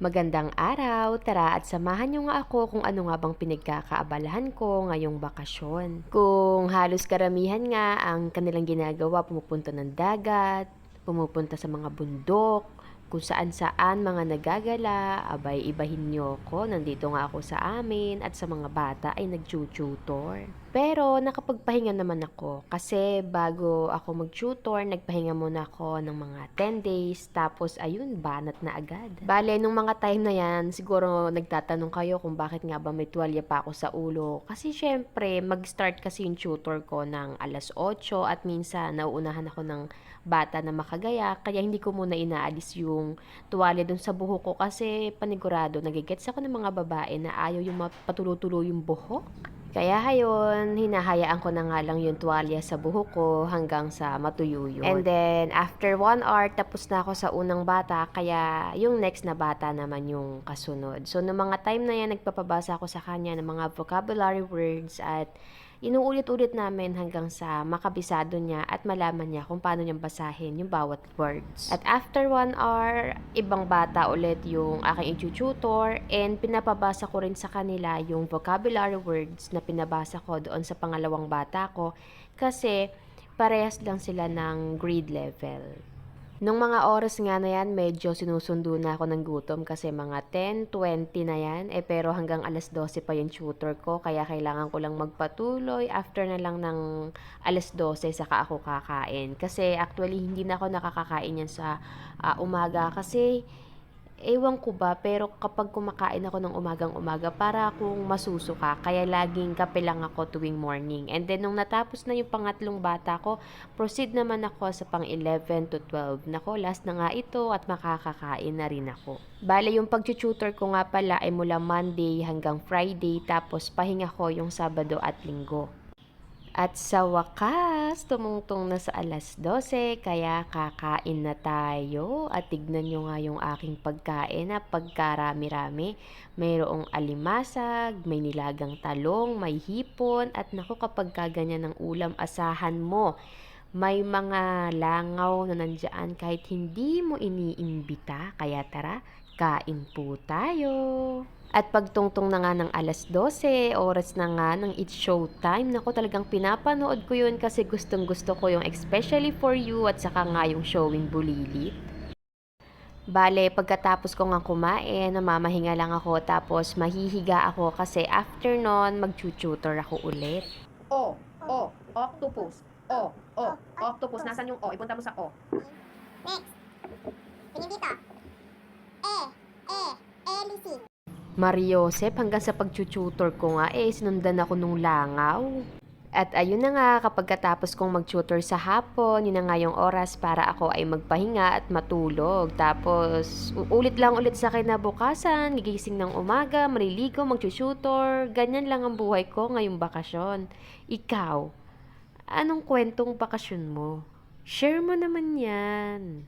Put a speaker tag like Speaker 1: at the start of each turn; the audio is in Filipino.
Speaker 1: Magandang araw, tara at samahan niyo nga ako kung ano nga bang pinagkakaabalahan ko ngayong bakasyon. Kung halos karamihan nga ang kanilang ginagawa, pumupunta ng dagat, pumupunta sa mga bundok, kung saan saan mga nagagala, abay ibahin niyo ko, nandito nga ako sa amin at sa mga bata ay nagtututor. Pero nakapagpahinga naman ako kasi bago ako mag-tutor, nagpahinga muna ako ng mga 10 days tapos ayun, banat na agad. Bale, nung mga time na yan, siguro nagtatanong kayo kung bakit nga ba may tuwalya pa ako sa ulo. Kasi syempre, mag-start kasi yung tutor ko ng alas 8 at minsan nauunahan ako ng bata na makagaya kaya hindi ko muna inaalis yung tuwalya dun sa buhok ko kasi panigurado nagigets ako ng mga babae na ayaw yung mapatulo-tulo yung buhok. Kaya hayon, hinahayaan ko na nga lang yung tuwalya sa buhok ko hanggang sa matuyo yun. And then, after one hour, tapos na ako sa unang bata, kaya yung next na bata naman yung kasunod. So, no mga time na yan, nagpapabasa ako sa kanya ng mga vocabulary words at inuulit-ulit namin hanggang sa makabisado niya at malaman niya kung paano niyang basahin yung bawat words. At after one hour, ibang bata ulit yung aking tutor and pinapabasa ko rin sa kanila yung vocabulary words na pinabasa ko doon sa pangalawang bata ko kasi parehas lang sila ng grade level. Nung mga oras nga na yan, medyo sinusundo na ako ng gutom kasi mga 10, 20 na yan. Eh pero hanggang alas 12 pa yung tutor ko, kaya kailangan ko lang magpatuloy. After na lang ng alas 12, saka ako kakain. Kasi actually, hindi na ako nakakakain yan sa ah, umaga kasi ewan ko ba, pero kapag kumakain ako ng umagang umaga, para akong masusuka. Kaya laging kape lang ako tuwing morning. And then, nung natapos na yung pangatlong bata ko, proceed naman ako sa pang 11 to 12. Nako, last na nga ito at makakakain na rin ako. Bale, yung pag-tutor ko nga pala ay mula Monday hanggang Friday, tapos pahinga ko yung Sabado at Linggo. At sa wakas, tumungtong na sa alas 12, kaya kakain na tayo. At tignan nyo nga yung aking pagkain na pagkarami-rami. Mayroong alimasag, may nilagang talong, may hipon, at naku kapag kaganyan ng ulam, asahan mo. May mga langaw na nandyan kahit hindi mo iniimbita. Kaya tara, kain po tayo. At pagtungtong na nga ng alas 12, oras na nga ng It's Showtime. Naku, talagang pinapanood ko yun kasi gustong gusto ko yung Especially For You at saka nga yung showing Bulilit. Bale, pagkatapos ko nga kumain, namamahinga lang ako tapos mahihiga ako kasi after nun, mag-tutor ako ulit.
Speaker 2: O, O, octopus. O, O, octopus. Nasaan yung O? Ipunta mo sa O.
Speaker 3: Next. Tingin dito. E, E, Elisi.
Speaker 1: Mariosep, hanggang sa pag-tutor ko nga, eh, sinundan ako nung langaw. At ayun na nga, kapag katapos kong mag-tutor sa hapon, yun na nga yung oras para ako ay magpahinga at matulog. Tapos, ulit lang ulit sa kinabukasan, gigising ng umaga, maliligo, mag-tutor. Ganyan lang ang buhay ko ngayong bakasyon. Ikaw, anong kwentong bakasyon mo? Share mo naman yan.